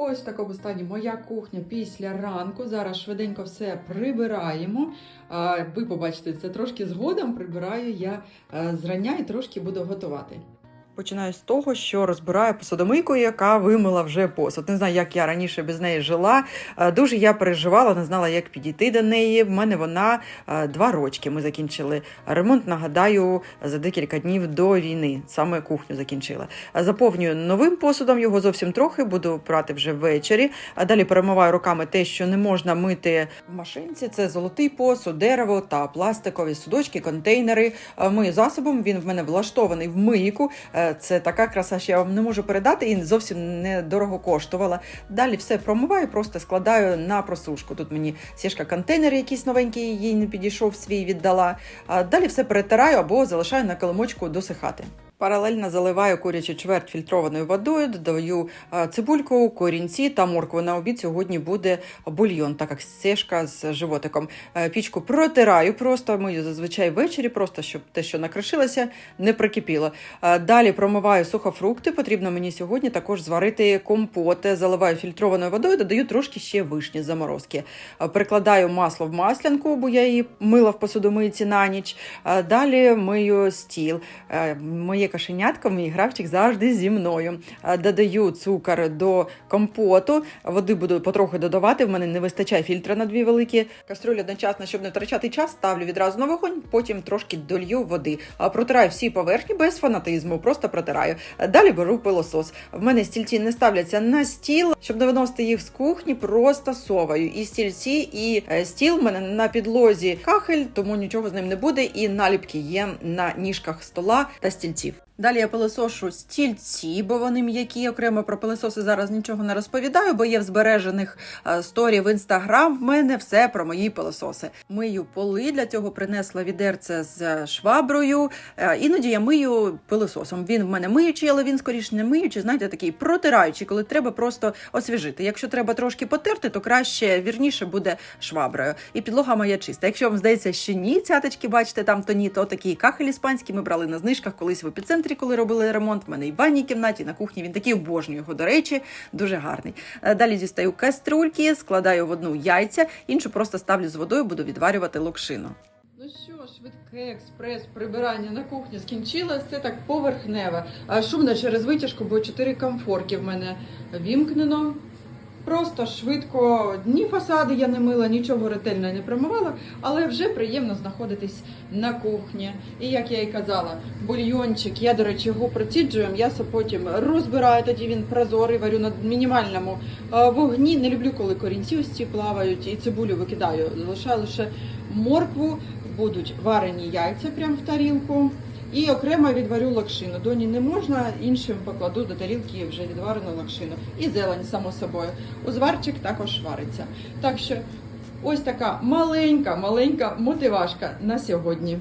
Ось в такому стані моя кухня після ранку. Зараз швиденько все прибираємо. Ви побачите, це трошки згодом прибираю я е, зрання і трошки буду готувати. Починаю з того, що розбираю посудомийку, яка вимила вже посуд. Не знаю, як я раніше без неї жила. Е, Дуже я переживала, не знала, як підійти до неї. В мене вона е, два рочки. Ми закінчили ремонт. Нагадаю, за декілька днів до війни. Саме кухню закінчила. Е, Заповнюю новим посудом, його зовсім трохи, буду прати вже ввечері. А далі перемиваю руками те, що не можна мити в машинці. Це золотий посуд, дерево та пластикові судочки, контейнери. Мию засобом. Він в мене влаштований в мийку. Це така краса, що я вам не можу передати і зовсім не дорого коштувала. Далі все промиваю, просто складаю на просушку. Тут мені сішка контейнер якийсь новенький, їй не підійшов свій, віддала. А далі все перетираю або залишаю на килимочку досихати. Паралельно заливаю курячу чверть фільтрованою водою, додаю е, цибульку, корінці та моркву. На обід сьогодні буде бульйон, так як сешка з животиком. Е, Пічку протираю просто, мию зазвичай ввечері, просто щоб те, що накришилося, не прикипіло. Е, Далі промиваю сухофрукти. Потрібно мені сьогодні також зварити компот. Заливаю фільтрованою водою, додаю трошки ще вишні заморозки. Прикладаю масло в маслянку, бо я її мила в посудомийці на ніч. Далі мию стіл. Е, Моє кашенятко, мій гравчик завжди зі мною. Е, Додаю цукор до компоту. Води буду потроху додавати. В мене не вистачає фільтра на дві великі каструлі одночасно, щоб не втрачати час. Ставлю відразу на вогонь, потім трошки долью води. А Протираю всі поверхні без фанатизму, просто протираю. Е, Далі беру пилосос. В мене стільці не ставляться на стіл, щоб не виносити їх з кухні, просто соваю. І стільці, і е, стіл в мене на підлозі кахель, тому нічого з ним не буде. І наліпки є на ніжках стола та стільців. Далі я пилосошу стільці, бо вони м'які. Окремо про пилососи зараз нічого не розповідаю, бо є в збережених е, сторі в інстаграм. В мене все про мої пилососи. Мию поли для цього принесла відерце з шваброю. Е, Іноді я мию пилососом. Він в мене миючий, але він скоріш не миючий, знаєте, такий протираючий, коли треба просто освіжити. Якщо треба трошки потерти, то краще вірніше буде шваброю. І підлога моя чиста. Якщо вам здається, що ні, цяточки, бачите, там то ні, то такий кахель іспанський ми брали на знижках колись в епіцентрі, коли робили ремонт. В мене і в ванній кімнаті, і на кухні. Він такий обожнюю його, до речі, дуже гарний. Е, Далі дістаю каструльки, складаю в одну яйця, іншу просто ставлю з водою, буду відварювати локшину. Ну що, швидке експрес прибирання на кухні скінчилось. Це так поверхневе. А шумно через витяжку, бо чотири комфорки в мене вімкнено. Просто швидко ні фасади я не мила, нічого ретельно не промивала, але вже приємно знаходитись на кухні. І як я і казала, бульйончик, я, до речі, його проціджую, м'ясо потім розбираю, тоді він прозорий, варю на мінімальному вогні. Не люблю, коли корінці ось плавають, і цибулю викидаю. Залишаю лише моркву, будуть варені яйця прямо в тарілку. І окремо відварю лакшину. Доні не можна, іншим покладу до тарілки вже відварену лакшину. І зелень, само собою. Узварчик також вариться. Так що ось така маленька, маленька мотивашка на сьогодні.